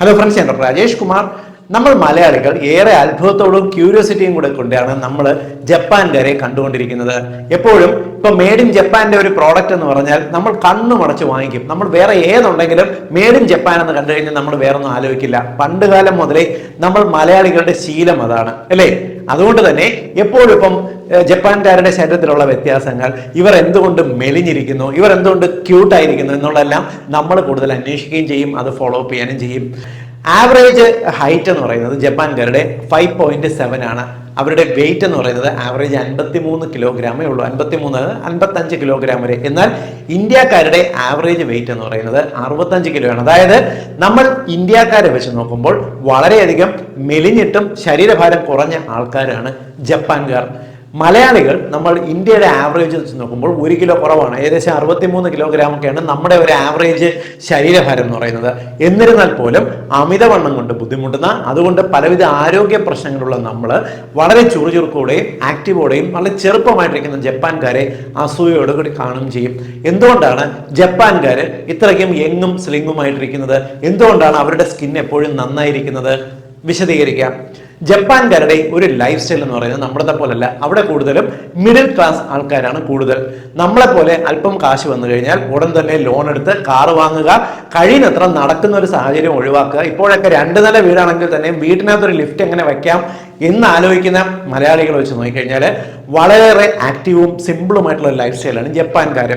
Hello friends ഞാൻ doctor Rajesh Kumar. നമ്മൾ മലയാളികൾ ഏറെ അത്ഭുതത്തോടും ക്യൂരിയോസിറ്റിയും കൂടെ കൊണ്ടാണ് നമ്മൾ ജപ്പാൻകാരെ കണ്ടുകൊണ്ടിരിക്കുന്നത്. എപ്പോഴും ഇപ്പൊ മേഡ് ഇൻ ജപ്പാന്റെ ഒരു പ്രോഡക്റ്റ് എന്ന് പറഞ്ഞാൽ നമ്മൾ കണ്ണു മടച്ച് വാങ്ങിക്കും. നമ്മൾ വേറെ ഏതുണ്ടെങ്കിലും മേഡ് ഇൻ ജപ്പാൻ എന്ന് കണ്ടു കഴിഞ്ഞാൽ നമ്മൾ വേറെ ഒന്നും ആലോചിക്കില്ല പണ്ടുകാലം മുതലേ നമ്മൾ മലയാളികളുടെ ശീലം അതാണ്. അല്ലേ? അതുകൊണ്ട് തന്നെ എപ്പോഴും ഇപ്പം ജപ്പാൻകാരുടെ ശരീരത്തിലുള്ള വ്യത്യാസങ്ങൾ ഇവർ എന്തുകൊണ്ട് മെലിഞ്ഞിരിക്കുന്നു ഇവർ എന്തുകൊണ്ട് ക്യൂട്ടായിരിക്കുന്നു എന്നുള്ളതെല്ലാം നമ്മൾ കൂടുതൽ അന്വേഷിക്കുകയും ചെയ്യും അത് ഫോളോ അപ്പ് ചെയ്യാനും ചെയ്യും. ആവറേജ് ഹൈറ്റ് എന്ന് പറയുന്നത് ജപ്പാൻകാരുടെ ഫൈവ് പോയിന്റ് സെവൻ ആണ്. അവരുടെ വെയിറ്റ് എന്ന് പറയുന്നത് ആവറേജ് അൻപത്തി മൂന്ന് കിലോഗ്രാമേ ഉള്ളൂ. അൻപത്തി മൂന്ന് അൻപത്തഞ്ച് കിലോഗ്രാം വരെ. എന്നാൽ ഇന്ത്യക്കാരുടെ ആവറേജ് വെയിറ്റ് എന്ന് പറയുന്നത് അറുപത്തഞ്ച് കിലോ ആണ്. അതായത് നമ്മൾ ഇന്ത്യക്കാരെ വെച്ച് നോക്കുമ്പോൾ വളരെയധികം മെലിഞ്ഞിട്ടും ശരീരഭാരം കുറഞ്ഞ ആൾക്കാരാണ് ജപ്പാൻകാർ. മലയാളികൾ നമ്മൾ ഇന്ത്യയുടെ ആവറേജ് വെച്ച് നോക്കുമ്പോൾ ഒരു കിലോ കുറവാണ്. ഏകദേശം അറുപത്തിമൂന്ന് കിലോഗ്രാം ഒക്കെയാണ് നമ്മുടെ ഒരു ആവറേജ് ശരീരഭാരം എന്ന് പറയുന്നത്. എന്നിരുന്നാൽ പോലും അമിതവണ്ണം കൊണ്ട് ബുദ്ധിമുട്ടുന്ന അതുകൊണ്ട് പലവിധ ആരോഗ്യ പ്രശ്നങ്ങളുള്ള നമ്മൾ വളരെ ചുറുചുറുക്കോടെയും ആക്റ്റീവോടെയും വളരെ ചെറുപ്പമായിട്ടിരിക്കുന്ന ജപ്പാൻകാരെ അസൂയയോട് കൂടി കാണുകയും ചെയ്യും. എന്തുകൊണ്ടാണ് ജപ്പാൻകാർ ഇത്രയ്ക്കും യങ്ങും സ്ലിങ്ങുമായിട്ടിരിക്കുന്നത് എന്തുകൊണ്ടാണ് അവരുടെ സ്കിൻ എപ്പോഴും നന്നായിരിക്കുന്നത്? വിശദീകരിക്കാം. ജപ്പാൻകാരുടെ ഒരു ലൈഫ് സ്റ്റൈൽ എന്ന് പറയുന്നത് നമ്മളത്തെ പോലല്ല. അവിടെ കൂടുതലും മിഡിൽ ക്ലാസ് ആൾക്കാരാണ് കൂടുതൽ. നമ്മളെ പോലെ അല്പം കാശ് വന്നു കഴിഞ്ഞാൽ ഉടൻ തന്നെ ലോൺ എടുത്ത് കാർ വാങ്ങുക കഴിയുന്നത്ര നടക്കുന്ന ഒരു സാഹചര്യം ഒഴിവാക്കുക. ഇപ്പോഴൊക്കെ രണ്ട് നില വീടാണെങ്കിൽ തന്നെ വീട്ടിനകത്തൊരു ലിഫ്റ്റ് എങ്ങനെ വെക്കാം എന്ന് ആലോചിക്കുന്ന മലയാളികൾ വെച്ച് നോക്കിക്കഴിഞ്ഞാൽ വളരെയേറെ ആക്റ്റീവും സിമ്പിളുമായിട്ടുള്ള ലൈഫ് സ്റ്റൈലാണ് ജപ്പാൻകാർ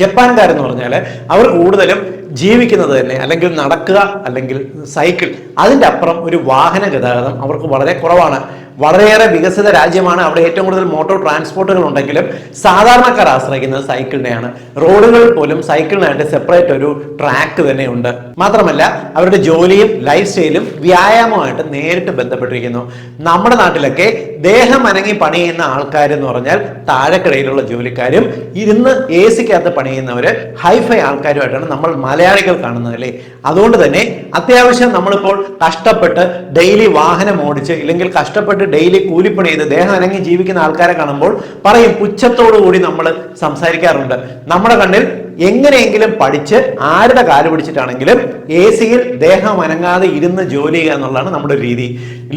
ജപ്പാൻകാരെന്ന് പറഞ്ഞാൽ അവർ കൂടുതലും ജീവിക്കുന്നത് തന്നെ അല്ലെങ്കിൽ നടക്കുക അല്ലെങ്കിൽ സൈക്കിൾ അതിന്റെ അപ്പുറം ഒരു വാഹന ഗതാഗതം അവർക്ക് വളരെ കുറവാണ്. വളരെയേറെ വികസിത രാജ്യമാണ്. അവിടെ ഏറ്റവും കൂടുതൽ മോട്ടോർ ട്രാൻസ്പോർട്ടുകൾ ഉണ്ടെങ്കിലും സാധാരണക്കാർ ആശ്രയിക്കുന്നത് സൈക്കിളിനെയാണ്. റോഡുകൾ പോലും സൈക്കിളിനായിട്ട് സെപ്പറേറ്റ് ഒരു ട്രാക്ക് തന്നെ ഉണ്ട് മാത്രമല്ല അവരുടെ ജോലിയും ലൈഫ് സ്റ്റൈലും വ്യായാമമായിട്ട് നേരിട്ട് ബന്ധപ്പെട്ടിരിക്കുന്നു. നമ്മുടെ നാട്ടിലൊക്കെ ദേഹം അനങ്ങി പണി ചെയ്യുന്ന ആൾക്കാർ എന്ന് പറഞ്ഞാൽ താഴെക്കിടയിലുള്ള ജോലിക്കാരും ഇരുന്ന് എ സിക്കകത്ത് പണി ചെയ്യുന്നവർ ഹൈഫൈ ആൾക്കാരുമായിട്ടാണ് നമ്മൾ മലയാളികൾ കാണുന്നത് അല്ലേ? അതുകൊണ്ട് തന്നെ അത്യാവശ്യം നമ്മളിപ്പോൾ കഷ്ടപ്പെട്ട് ഡെയിലി വാഹനം ഓടിച്ച് ഇല്ലെങ്കിൽ കഷ്ടപ്പെട്ട് ഡെയിലി കൂലിപ്പണി ചെയ്ത് ദേഹം അനങ്ങി ജീവിക്കുന്ന ആൾക്കാരെ കാണുമ്പോൾ പറയും പുച്ഛത്തോടു കൂടി നമ്മൾ സംസാരിക്കാറുണ്ട്. നമ്മുടെ കണ്ണിൽ എങ്ങനെയെങ്കിലും പഠിച്ച് ആരുടെ കാൽ പിടിച്ചിട്ടാണെങ്കിലും എ സിയിൽ ദേഹം അനങ്ങാതെ ഇരുന്ന് ജോലി ചെയ്യുക എന്നുള്ളതാണ് നമ്മുടെ രീതി.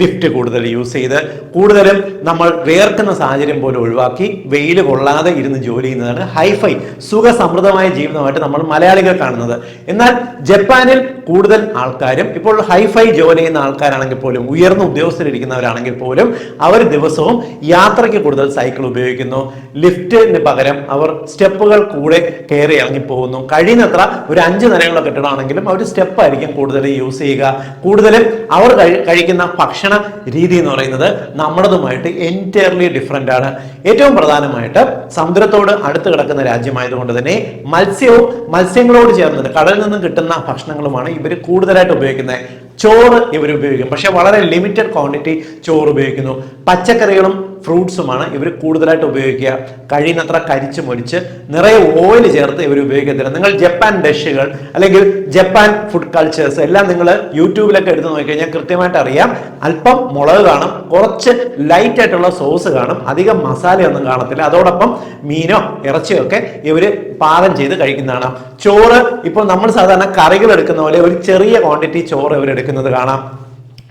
ലിഫ്റ്റ് കൂടുതൽ യൂസ് ചെയ്ത് കൂടുതലും നമ്മൾ വേർക്കുന്ന സാഹചര്യം പോലും ഒഴിവാക്കി വെയിൽ കൊള്ളാതെ ഇരുന്ന് ജോലി ചെയ്യുന്നതാണ് ഹൈഫൈ സുഖസമൃദ്ധമായ ജീവിതമായിട്ട് നമ്മൾ മലയാളികൾ കാണുന്നത്. എന്നാൽ ജപ്പാനിൽ കൂടുതൽ ആൾക്കാരും ഇപ്പോൾ ഹൈഫൈ ജോലി ചെയ്യുന്ന ആൾക്കാരാണെങ്കിൽ പോലും ഉയർന്ന ഉദ്യോഗസ്ഥരിരിക്കുന്നവരാണെങ്കിൽ പോലും അവർ ദിവസവും യാത്രയ്ക്ക് കൂടുതൽ സൈക്കിൾ ഉപയോഗിക്കുന്നു. ലിഫ്റ്റിന് പകരം അവർ സ്റ്റെപ്പുകൾ കൂടെ കയറി ഇറങ്ങി പോകുന്നു. കഴിയുന്നത്ര ഒരു അഞ്ച് നിലയുള്ള കെട്ടിടമാണെങ്കിലും അവർ സ്റ്റെപ്പ് ആയിരിക്കും കൂടുതൽ യൂസ് ചെയ്യുക. കൂടുതലും അവർ കഴിക്കുന്ന ഭക്ഷണ രീതി എന്ന് പറയുന്നത് നമ്മുടേതുമായിട്ട് എന്റയർലി ഡിഫറെന്റ് ആണ്. ഏറ്റവും പ്രധാനമായിട്ട് സമുദ്രത്തോട് അടുത്ത് കിടക്കുന്ന രാജ്യമായതുകൊണ്ട് തന്നെ മത്സ്യവും മത്സ്യങ്ങളോട് ചേർന്നിട്ട് കടലിൽ നിന്നും കിട്ടുന്ന ഭക്ഷണങ്ങളുമാണ് ഇവർ കൂടുതലായിട്ട് ഉപയോഗിക്കുന്നത് ചോറ് ഇവർ ഉപയോഗിക്കും. പക്ഷെ വളരെ ലിമിറ്റഡ് ക്വാണ്ടിറ്റി ചോറ് ഉപയോഗിക്കുന്നു. പച്ചക്കറികളും ഫ്രൂട്ട്സുമാണ് ഇവർ കൂടുതലായിട്ട് ഉപയോഗിക്കുക. കഴിയുന്നത്ര കരിച്ച് മൊരിച്ച് നിറയെ ഓയിൽ ചേർത്ത് ഇവർ ഉപയോഗിക്കത്തില്ല നിങ്ങൾ ജപ്പാൻ ഡിഷുകൾ അല്ലെങ്കിൽ ജപ്പാൻ ഫുഡ് കൾച്ചേഴ്സ് എല്ലാം നിങ്ങൾ യൂട്യൂബിലൊക്കെ എടുത്ത് നോക്കിക്കഴിഞ്ഞാൽ കൃത്യമായിട്ട് അറിയാം. അല്പം മുളക് കാണും കുറച്ച് ലൈറ്റ് ആയിട്ടുള്ള സോസ് കാണും അധികം മസാലയൊന്നും കാണത്തില്ല. അതോടൊപ്പം മീനോ ഇറച്ചിയോ ഒക്കെ ഇവർ പാകം ചെയ്ത് കഴിക്കുന്നതാണ്. ചോറ് ഇപ്പോൾ നമ്മൾ സാധാരണ കറികൾ എടുക്കുന്ന പോലെ ഒരു ചെറിയ ക്വാണ്ടിറ്റി ചോറ് ഇവർ എടുക്കുന്നത് കാണാം.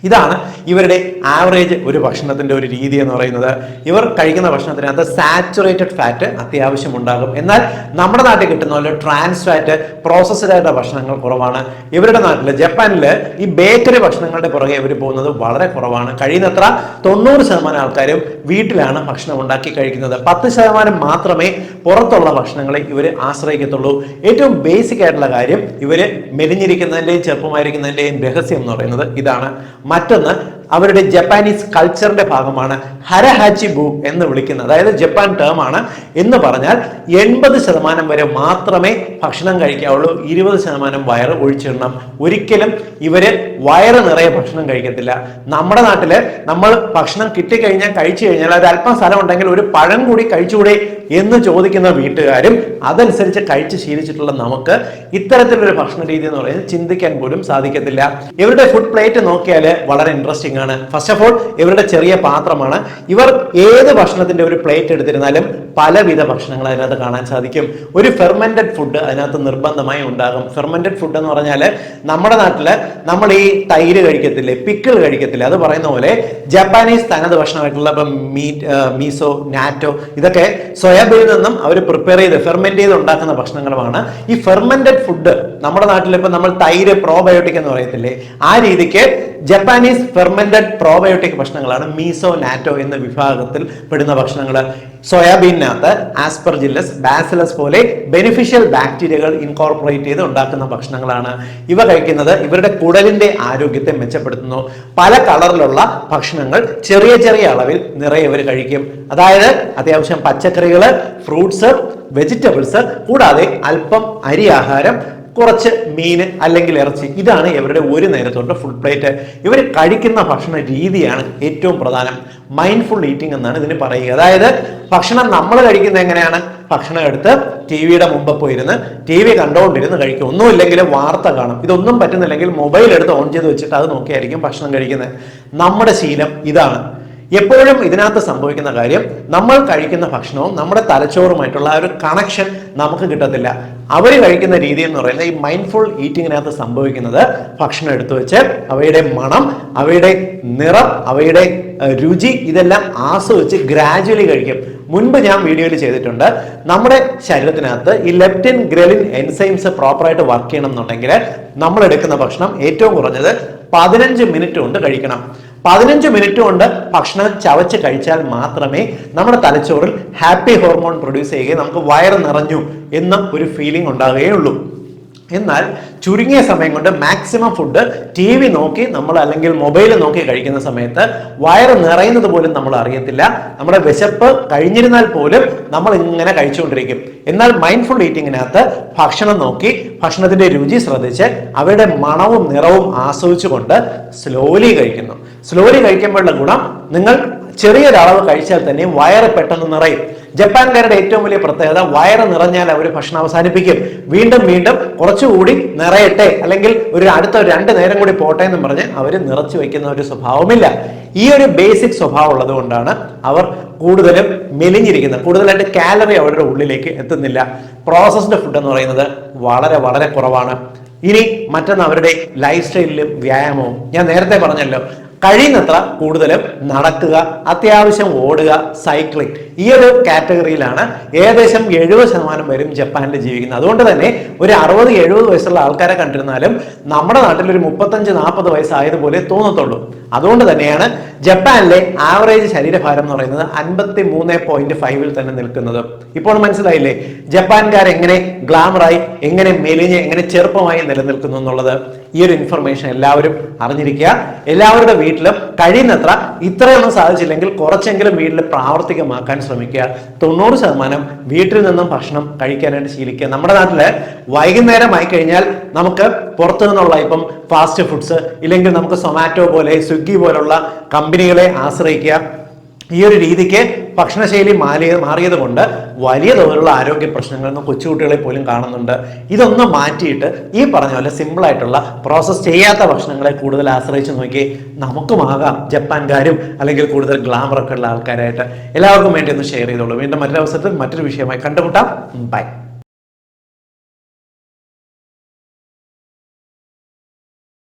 ഇതാണ് ഇവരുടെ ആവറേജ് ഒരു ഭക്ഷണത്തിന്റെ ഒരു രീതി എന്ന് പറയുന്നത്. ഇവർ കഴിക്കുന്ന ഭക്ഷണത്തിനകത്ത് സാച്ചുറേറ്റഡ് ഫാറ്റ് അത്യാവശ്യം ഉണ്ടാകും. എന്നാൽ നമ്മുടെ നാട്ടിൽ കിട്ടുന്ന പോലെ ട്രാൻസ് ഫാറ്റ് പ്രോസസ്ഡ് ആയിട്ടുള്ള ഭക്ഷണങ്ങൾ കുറവാണ്. ഇവരുടെ നാട്ടിൽ ജപ്പാനിൽ ഈ ബേക്കറി ഭക്ഷണങ്ങളുടെ പുറകെ ഇവർ പോകുന്നത് വളരെ കുറവാണ്. കഴിയുന്നത്ര തൊണ്ണൂറ് ശതമാനം ആൾക്കാരും വീട്ടിലാണ് ഭക്ഷണം ഉണ്ടാക്കി കഴിക്കുന്നത്. പത്ത് ശതമാനം മാത്രമേ പുറത്തുള്ള ഭക്ഷണങ്ങളെ ഇവർ ആശ്രയിക്കത്തുള്ളൂ. ഏറ്റവും ബേസിക് ആയിട്ടുള്ള കാര്യം ഇവർ മെലിഞ്ഞിരിക്കുന്നതിന്റെയും ചെറുപ്പമായിരിക്കുന്നതിന്റെയും രഹസ്യം എന്ന് പറയുന്നത് ഇതാണ്. മറ്റൊന്ന് അവരുടെ ജപ്പാനീസ് കൾച്ചറിന്റെ ഭാഗമാണ് ഹരഹാച്ചി ബു എന്ന് വിളിക്കുന്നത്. അതായത് ജപ്പാൻ ടേം ആണ്. എന്ന് പറഞ്ഞാൽ എൺപത് ശതമാനം വരെ മാത്രമേ ഭക്ഷണം കഴിക്കാവുള്ളൂ. ഇരുപത് ശതമാനം വയറ് ഒഴിച്ചിടണം. ഒരിക്കലും ഇവർ വയറ് നിറയെ ഭക്ഷണം കഴിക്കത്തില്ല. നമ്മുടെ നാട്ടിൽ നമ്മൾ ഭക്ഷണം കിട്ടിക്കഴിഞ്ഞാൽ കഴിച്ചു കഴിഞ്ഞാൽ അത് അല്പം സ്ഥലം ഉണ്ടെങ്കിൽ ഒരു പഴം കൂടി കഴിച്ചുകൂടെ എന്ന് ചോദിക്കുന്ന വീട്ടുകാരും അതനുസരിച്ച് കഴിച്ച് ശീലിച്ചിട്ടുള്ള നമുക്ക് ഇത്തരത്തിലൊരു ഭക്ഷണ രീതി എന്ന് പറയുന്നത് ചിന്തിക്കാൻ പോലും സാധിക്കത്തില്ല. ഇവരുടെ ഫുഡ് പ്ലേറ്റ് നോക്കിയാൽ വളരെ ഇൻട്രസ്റ്റിംഗ് ആണ്. ഫസ്റ്റ് ഓഫ് ഓൾ ഇവരുടെ ചെറിയ പാത്രമാണ്. ഇവർ ഏത് ഭക്ഷണത്തിന്റെ ഒരു പ്ലേറ്റ് എടുത്തിരുന്നാലും പലവിധ ഭക്ഷണങ്ങൾ അതിനകത്ത് കാണാൻ സാധിക്കും. ഒരു ഫെർമെന്റഡ് ഫുഡ് അതിനകത്ത് നിർബന്ധമായി ഉണ്ടാകും. ഫെർമെന്റഡ് ഫുഡ് എന്ന് പറഞ്ഞാൽ നമ്മുടെ നാട്ടിൽ നമ്മൾ ഈ തൈര് കഴിക്കത്തില്ലേ പിക്കിൾ കഴിക്കത്തില്ലേ അത് പറയുന്ന പോലെ ജപ്പാനീസ് തനത് ഭക്ഷണമായിട്ടുള്ള ഇപ്പം മീറ്റ് മീസോ നാറ്റോ ഇതൊക്കെ സോയാബീനിൽ നിന്നും അവർ പ്രിപ്പയർ ചെയ്ത് ഫെർമെന്റ് ചെയ്ത് ഉണ്ടാക്കുന്ന ഭക്ഷണങ്ങളുമാണ്. ഈ ഫെർമെന്റഡ് ഫുഡ് നമ്മുടെ നാട്ടിൽ ഇപ്പം നമ്മൾ തൈര് പ്രോബയോട്ടിക് എന്ന് പറയത്തില്ലേ ആ രീതിക്ക് ജപ്പാനീസ് ഫെർമെന്റഡ് പ്രോബയോട്ടിക് ഭക്ഷണങ്ങളാണ് മീസോ നാറ്റോ എന്ന വിഭാഗത്തിൽ പെടുന്ന ഭക്ഷണങ്ങൾ സോയാബീനിനകത്ത് ആസ്പെർജില്ലസ് ബാസിലസ് പോലെ ബെനിഫിഷ്യൽ ബാക്ടീരിയകൾ ഇൻകോർപ്പറേറ്റ് ചെയ്ത് ഉണ്ടാക്കുന്ന ഭക്ഷണങ്ങളാണ്. ഇവ കഴിക്കുന്നത് ഇവരുടെ കുടലിന്റെ ആരോഗ്യത്തെ മെച്ചപ്പെടുത്തുന്നു. പല കളറിലുള്ള ഭക്ഷണങ്ങൾ ചെറിയ ചെറിയ അളവിൽ നിറയെ ഇവർ കഴിക്കും. അതായത് അത്യാവശ്യം പച്ചക്കറികൾ ഫ്രൂട്ട്സ് വെജിറ്റബിൾസ് കൂടാതെ അല്പം അരി ആഹാരം കുറച്ച് മീൻ അല്ലെങ്കിൽ ഇറച്ചി. ഇതാണ് ഇവരുടെ ഒരു നേരത്തോട്ട് ഫുൾ പ്ലേറ്റ് ഇവർ കഴിക്കുന്ന ഭക്ഷണ രീതിയാണ് ഏറ്റവും പ്രധാനം. മൈൻഡ്ഫുൾ ഈറ്റിംഗ് എന്നാണ് ഇതിന് പറയുക. അതായത് ഭക്ഷണം നമ്മൾ കഴിക്കുന്നത് എങ്ങനെയാണ്? ഭക്ഷണം എടുത്ത് ടി വിയുടെ മുമ്പ് പോയിരുന്ന് ടി വി കണ്ടുകൊണ്ടിരുന്ന് കഴിക്കും ഒന്നുമില്ലെങ്കിൽ വാർത്ത കാണും. ഇതൊന്നും പറ്റുന്നില്ലെങ്കിൽ മൊബൈൽ എടുത്ത് ഓൺ ചെയ്ത് വെച്ചിട്ട് അത് നോക്കിയായിരിക്കും ഭക്ഷണം കഴിക്കുന്നത്. നമ്മുടെ ശീലം ഇതാണ്. എപ്പോഴും ഇതിനകത്ത് സംഭവിക്കുന്ന കാര്യം നമ്മൾ കഴിക്കുന്ന ഭക്ഷണവും നമ്മുടെ തലച്ചോറുമായിട്ടുള്ള ആ ഒരു കണക്ഷൻ നമുക്ക് കിട്ടത്തില്ല. അവർ കഴിക്കുന്ന രീതി എന്ന് പറയുന്നത് ഈ മൈൻഡ്ഫുൾ ഈറ്റിങ്ങിനകത്ത് സംഭവിക്കുന്നത് ഭക്ഷണം എടുത്തു വെച്ച് അവയുടെ മണം അവയുടെ നിറം അവയുടെ രുചി ഇതെല്ലാം ആസ്വദിച്ച് ഗ്രാജുവലി കഴിക്കും. മുൻപ് ഞാൻ വീഡിയോയിൽ ചെയ്തിട്ടുണ്ട്. നമ്മുടെ ശരീരത്തിനകത്ത് ഈ ലെപ്റ്റിൻ ഗ്രലിൻ എൻസൈംസ് പ്രോപ്പറായിട്ട് വർക്ക് ചെയ്യണം എന്നുണ്ടെങ്കിൽ നമ്മൾ എടുക്കുന്ന ഭക്ഷണം ഏറ്റവും കുറഞ്ഞത് പതിനഞ്ച് മിനിറ്റ് കൊണ്ട് കഴിക്കണം. പതിനഞ്ച് മിനിറ്റ് കൊണ്ട് ഭക്ഷണം ചവച്ച് കഴിച്ചാൽ മാത്രമേ നമ്മുടെ തലച്ചോറിൽ ഹാപ്പി ഹോർമോൺ പ്രൊഡ്യൂസ് ചെയ്യുകയും നമുക്ക് വയറ് നിറഞ്ഞു എന്ന ഒരു ഫീലിംഗ് ഉണ്ടാകുകയുള്ളൂ എന്നാൽ ചുരുങ്ങിയ സമയം കൊണ്ട് മാക്സിമം ഫുഡ് ടി വി നോക്കി നമ്മൾ അല്ലെങ്കിൽ മൊബൈൽ നോക്കി കഴിക്കുന്ന സമയത്ത് വയറ് നിറയുന്നത് പോലും നമ്മൾ അറിയത്തില്ല. നമ്മുടെ വിശപ്പ് കഴിഞ്ഞിരുന്നാൽ പോലും നമ്മൾ ഇങ്ങനെ കഴിച്ചുകൊണ്ടിരിക്കും. എന്നാൽ മൈൻഡ്ഫുൾ ഈറ്റിങ്ങിനകത്ത് ഭക്ഷണം നോക്കി ഭക്ഷണത്തിന്റെ രുചി ശ്രദ്ധിച്ച് അവയുടെ മണവും നിറവും ആസ്വദിച്ചുകൊണ്ട് സ്ലോലി കഴിക്കുന്നു. സ്ലോലി കഴിക്കുമ്പോഴുള്ള ഗുണം നിങ്ങൾ ചെറിയൊരളവ് കഴിച്ചാൽ തന്നെ വയറ് പെട്ടെന്ന് നിറയും. ജപ്പാൻകാരുടെ ഏറ്റവും വലിയ പ്രത്യേകത വയറ് നിറഞ്ഞാൽ അവർ ഭക്ഷണം അവസാനിപ്പിക്കും. വീണ്ടും വീണ്ടും കുറച്ചുകൂടി നിറയട്ടെ. അല്ലെങ്കിൽ ഒരു അടുത്ത രണ്ട് നേരം കൂടി പോട്ടെ എന്ന് പറഞ്ഞ് അവർ നിറച്ചു വെക്കുന്ന ഒരു സ്വഭാവമില്ല. ഈ ഒരു ബേസിക് സ്വഭാവം ഉള്ളത് കൊണ്ടാണ് അവർ കൂടുതലും മെലിഞ്ഞിരിക്കുന്നത്. കൂടുതലായിട്ട് കാലറി അവരുടെ ഉള്ളിലേക്ക് എത്തുന്നില്ല. പ്രോസസ്ഡ് ഫുഡ് എന്ന് പറയുന്നത് വളരെ വളരെ കുറവാണ്. ഇനി മറ്റൊന്ന് അവരുടെ ലൈഫ് സ്റ്റൈലിലും വ്യായാമവും. ഞാൻ നേരത്തെ പറഞ്ഞല്ലോ കഴിയുന്നത്ര കൂടുതലും നടക്കുക അത്യാവശ്യം ഓടുക സൈക്ലിംഗ് ഈ ഒരു കാറ്റഗറിയിലാണ് ഏകദേശം എഴുപത് ശതമാനം പേരും ജപ്പാനിൽ ജീവിക്കുന്നത്. അതുകൊണ്ട് തന്നെ ഒരു അറുപത് എഴുപത് വയസ്സുള്ള ആൾക്കാരെ കണ്ടിരുന്നാലും നമ്മുടെ നാട്ടിൽ ഒരു മുപ്പത്തഞ്ച് നാൽപ്പത് വയസ്സായതുപോലെ തോന്നത്തുള്ളൂ. അതുകൊണ്ട് തന്നെയാണ് ജപ്പാനിലെ ആവറേജ് ശരീരഭാരം എന്ന് പറയുന്നത് അൻപത്തി മൂന്ന് പോയിന്റ് ഫൈവിൽ തന്നെ നിൽക്കുന്നത്. ഇപ്പോൾ മനസ്സിലായില്ലേ? ജപ്പാൻകാർ എങ്ങനെ ഗ്ലാമറായി എങ്ങനെ മെലിഞ്ഞ് എങ്ങനെ ചെറുപ്പമായി നിലനിൽക്കുന്നു എന്നുള്ളത്? ഈ ഒരു ഇൻഫർമേഷൻ എല്ലാവരും അറിഞ്ഞിരിക്കുക. എല്ലാവരുടെ വീട്ടിലും കഴിയുന്നത്ര ഇത്രയൊന്നും സാധിച്ചില്ലെങ്കിൽ കുറച്ചെങ്കിലും വീട്ടിൽ പ്രാവർത്തികമാക്കാൻ ശ്രമിക്കുക. തൊണ്ണൂറ് ശതമാനം വീട്ടിൽ നിന്നും ഭക്ഷണം കഴിക്കാനായിട്ട് ശീലിക്കുക. നമ്മുടെ നാട്ടിൽ വൈകുന്നേരമായി കഴിഞ്ഞാൽ നമുക്ക് പുറത്തു നിന്നുള്ള ഇപ്പം ഫാസ്റ്റ് ഫുഡ്സ് ഇല്ലെങ്കിൽ നമുക്ക് സൊമാറ്റോ പോലെ സ്വിഗ്ഗി പോലുള്ള കമ്പനികളെ ആശ്രയിക്കുക. ഈ ഒരു രീതിക്ക് ഭക്ഷണശൈലി മാറിയ മാറിയത് കൊണ്ട് വലിയ തോതിലുള്ള ആരോഗ്യ പ്രശ്നങ്ങൾ ഇന്ന് കൊച്ചുകുട്ടികളെ പോലും കാണുന്നുണ്ട്. ഇതൊന്ന് മാറ്റിയിട്ട് ഈ പറഞ്ഞ പോലെ സിമ്പിളായിട്ടുള്ള പ്രോസസ്സ് ചെയ്യാത്ത ഭക്ഷണങ്ങളെ കൂടുതൽ ആശ്രയിച്ച് നോക്കി നമുക്കുമാകാം ജപ്പാൻകാരും അല്ലെങ്കിൽ കൂടുതൽ ഗ്ലാമർ ഒക്കെ ഉള്ള ആൾക്കാരായിട്ട്. എല്ലാവർക്കും വേണ്ടി ഒന്ന് ഷെയർ ചെയ്തോളൂ. വീണ്ടും മറ്റൊരവസരത്തിൽ മറ്റൊരു വിഷയമായി കണ്ടുമുട്ടാം. ബൈ